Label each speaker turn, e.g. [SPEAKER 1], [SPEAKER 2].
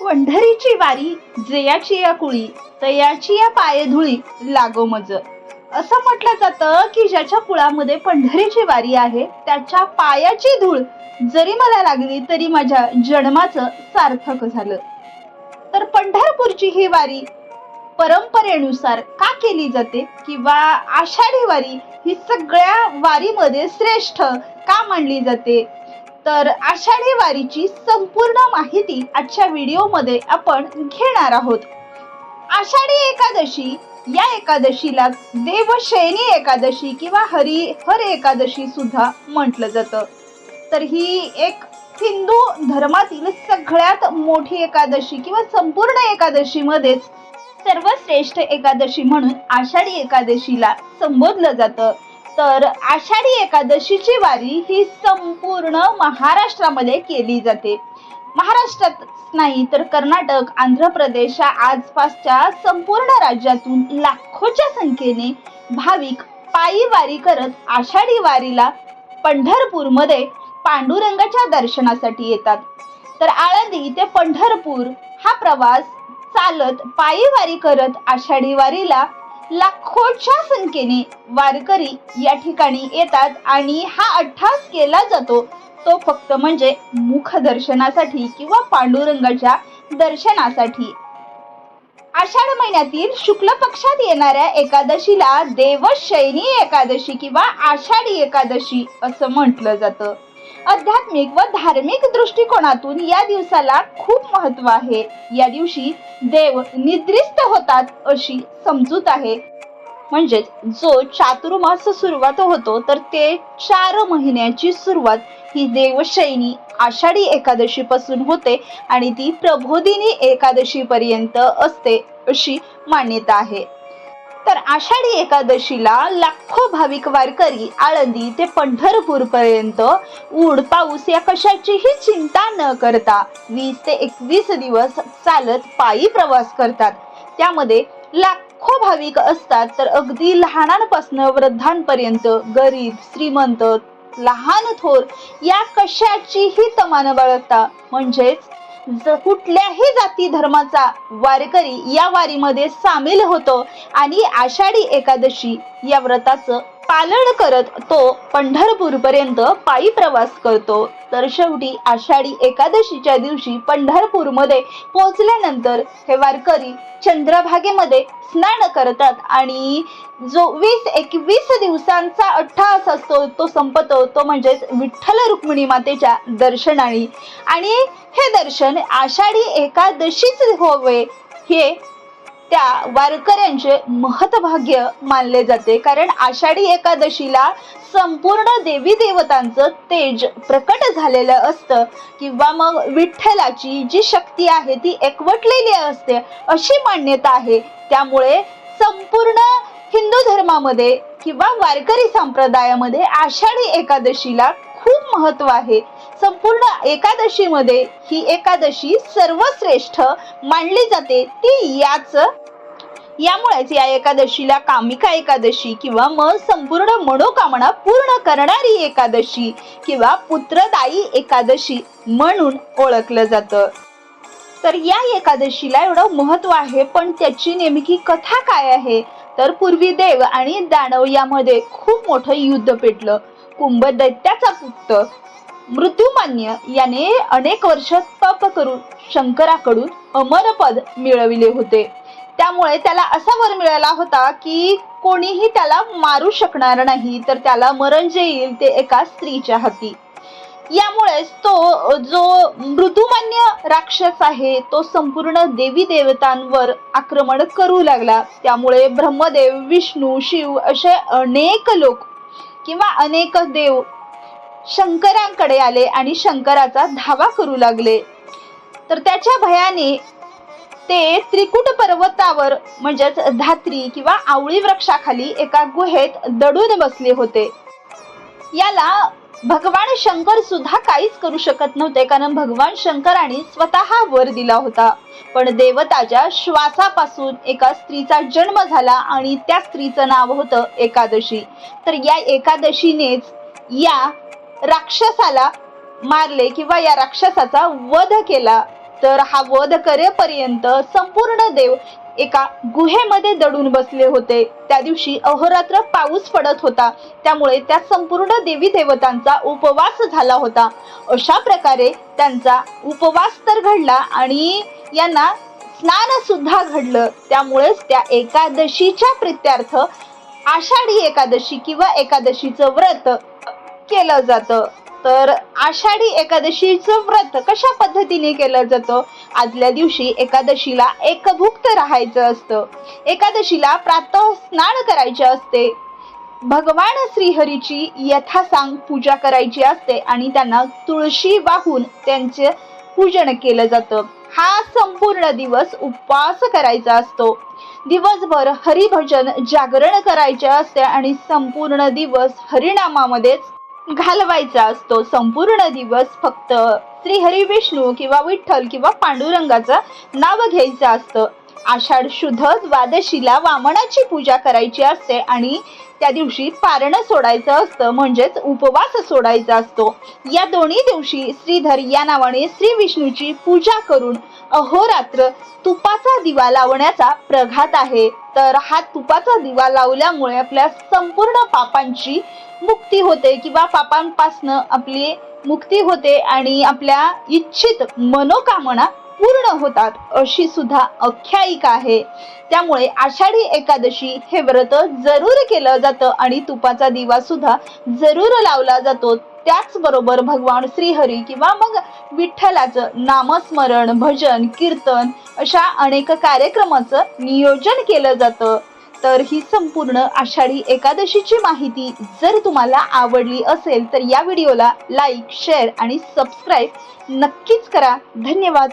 [SPEAKER 1] पंढरीची वारी जयाची या कुळी तयाची या पायधुळी लागो मज. असं म्हटलं जातं की ज्याच्या कुळामध्ये पंढरीची वारी आहे त्याच्या पायाची धूळ जरी मला लागली तरी माझ्या जन्माचं सार्थक झालं. तर पंढरपूरची ही वारी परंपरेनुसार का केली जाते किंवा आषाढी वारी ही सगळ्या वारीमध्ये श्रेष्ठ का मानली जाते? तर आषाढी वारीची संपूर्ण माहिती आजच्या व्हिडिओमध्ये आपण घेणार आहोत. आषाढी एकादशी या एकादशीला देवशयनी एकादशी किंवा हरिहर एकादशी सुद्धा म्हटलं जातं. तर ही एक हिंदू धर्मातील सगळ्यात मोठी एकादशी किंवा संपूर्ण एकादशीमध्येच सर्वश्रेष्ठ एकादशी म्हणून आषाढी एकादशीला संबोधलं जातं. तर आषाढी एकादशीची वारी ही संपूर्ण महाराष्ट्रामध्ये केली जाते. महाराष्ट्रात नाही तर कर्नाटक आंध्र प्रदेश आसपासच्या संपूर्ण राज्यातून लाखोच्या संख्येने भाविक पायी वारी करत आषाढी वारीला पंढरपूरमध्ये पांडुरंगाच्या दर्शनासाठी येतात. तर आळंदी ते पंढरपूर हा प्रवास चालत पायी वारी करत आषाढी वारीला लाखोच्या संख्येने वारकरी या ठिकाणी येतात आणि हा अठ्ठास केला जातो. तो फक्त म्हणजे मुख दर्शनासाठी किंवा पांडुरंगाच्या दर्शनासाठी. आषाढ महिन्यातील शुक्ल पक्षात येणाऱ्या एकादशीला देवशैनी एकादशी किंवा आषाढी एकादशी असं म्हटलं जातं. आध्यात्मिक व धार्मिक दृष्टिकोनातून या दिवसाला खूप महत्त्व आहे. या दिवशी देव निद्रिस्त होतात अशी समजूत आहे. म्हणजेच जो चातुर्मास सुरुवात होतो तर ते चार महिन्याची सुरुवात ही देवशैनी आषाढी एकादशी पासून होते आणि ती प्रबोधिनी एकादशी पर्यंत असते अशी मान्यता आहे. तर आषाढी एकादशीला लाखो भाविक वारकरी आळंदी ते पंढरपूर पर्यंत ऊड पाऊस या कशाचीही चिंता न करता वीस ते एकवीस दिवस चालत पायी प्रवास करतात. त्यामध्ये लाखो भाविक असतात तर अगदी लहानांपासून वृद्धांपर्यंत गरीब श्रीमंत लहान थोर या कशाचीही तमान बाळगता. म्हणजेच कुठल्याही जाती धर्माचा वारकरी या वारीमध्ये सामील होतो आणि आषाढी एकादशी या व्रताचं पालन करत तो पंढरपूरपर्यंत पायी प्रवास करतो. तर शेवटी आषाढी एकादशीच्या दिवशी पंढरपूरमध्ये पोहोचल्यानंतर हे वारकरी चंद्रभागेमध्ये स्नान करतात आणि जो वीस एकवीस दिवसांचा अठ्ठास असतो तो संपतो. तो म्हणजेच विठ्ठल रुक्मिणी मातेच्या दर्शनाने. आणि हे दर्शन आषाढी एकादशीच होवे हे त्या वारकऱ्यांचे महत्भाग्य मानले जाते. कारण आषाढी एकादशीला संपूर्ण देवी देवतांचं तेज प्रकट झालेलं असतं. किंवा मग विठ्ठलाची जी शक्ती आहे ती एकवटलेली असते अशी मान्यता आहे. त्यामुळे संपूर्ण हिंदू धर्मामध्ये किंवा वारकरी संप्रदायामध्ये आषाढी एकादशीला खूप महत्त्व आहे. संपूर्ण एकादशीमध्ये ही एकादशी सर्वश्रेष्ठ मानली जाते ती याच यामुळेच या एकादशीला कामिका एकादशी किंवा मग संपूर्ण मनोकामना पूर्ण करणारी एकादशी किंवा पुत्रदायी एकादशी म्हणून ओळखलं जातं. तर या एकादशीला एवढं महत्त्व आहे पण त्याची नेमकी कथा काय आहे? तर पूर्वी देव आणि दानव यामध्ये खूप मोठं युद्ध पेटलं. कुंभ दैत्याचा पुत्र मृत्युमान्य याने अनेक वर्ष तप करून शंकराकडून अमरपद मिळविले होते. त्यामुळे त्याला असा वर मिळाला होता की कोणीही त्याला मारू शकणार नाही तर त्याला मरण जे येईल ते एका स्त्रीच्या हाती. यामुळेच तो जो मृदुमान्य राक्षस आहे तो संपूर्ण देवी देवतांवर आक्रमण करू लागला. त्यामुळे ब्रह्मदेव विष्णू शिव असे अनेक लोक किंवा अनेक देव शंकरांकडे आले आणि शंकराचा धावा करू लागले. तर त्याच्या भयाने ते त्रिकुट पर्वतावर म्हणजेच धात्री किंवा आवळी वृक्षाखाली एका गुहेत दडून बसले होते. याला भगवान शंकर सुद्धा काहीच करू शकत नव्हते कारण भगवान शंकराने स्वतः वर दिला होता. पण देवताच्या श्वासापासून एका स्त्रीचा जन्म झाला आणि त्या स्त्रीचं नाव होतं एकादशी. तर या एकादशीनेच या राक्षसाला मारले किंवा या राक्षसाचा वध केला तर हा वध करेपर्यंत संपूर्ण देव एका गुहेमध्ये दडून बसले होते. त्या दिवशी अहोरात्र पाऊस पडत होता. त्यामुळे त्या संपूर्ण देवी देवतांचा उपवास झाला होता. अशा प्रकारे त्यांचा उपवास तर घडला आणि यांना स्नान सुद्धा घडलं. त्यामुळेच त्या एकादशीच्या प्रित्यार्थ आषाढी एकादशी किंवा एकादशीचं व्रत केलं जातं. तर आषाढी एकादशीचं व्रत कशा पद्धतीने केलं जातं? आदल्या दिवशी एकादशीला एकभुक्त राहायचं असतं. एकादशीला प्रातः स्नान करायचे असते. भगवान श्रीहरीची यथासांग पूजा करायची असते आणि त्यांना तुळशी वाहून त्यांचे पूजन केलं जातं. हा संपूर्ण दिवस उपवास करायचा असतो. दिवसभर हरिभजन जागरण करायचे असते आणि संपूर्ण दिवस हरिनामामध्येच घालवायचा असतो. संपूर्ण दिवस फक्त श्री हरी विष्णू किंवा विठ्ठल किंवा पांडुरंगाचं नाव घ्यायचं असतं. आषाढ शुद्ध द्वादशीला वामनाची पूजा करायची असते आणि त्या दिवशी पारण सोडायचं असतं म्हणजेच उपवास सोडायचा असतो. या दोन्ही दिवशी श्रीधर या नावाने श्री विष्णूची पूजा करून अहोरात्र तुपाचा दिवा लावण्याचा प्रघात आहे. तर हा तुपाचा दिवा लावल्यामुळे आपल्या संपूर्ण पापांची मुक्ती होते किंवा पापांपासनं आपली मुक्ती होते आणि आपल्या इच्छित मनोकामना पूर्ण होतात अशी सुद्धा आख्यायिका आहे. त्यामुळे आषाढी एकादशी हे व्रत जरूर केलं जातं आणि तुपाचा दिवा सुद्धा जरूर लावला जातो. त्याचबरोबर भगवान श्रीहरी किंवा मग विठ्ठलाचं नामस्मरण भजन कीर्तन अशा अनेक कार्यक्रमाचं नियोजन केलं जातं. तर ही संपूर्ण आषाढी एकादशीची माहिती जर तुम्हाला आवडली असेल तर या व्हिडिओला लाईक शेअर आणि सबस्क्राईब नक्कीच करा. धन्यवाद.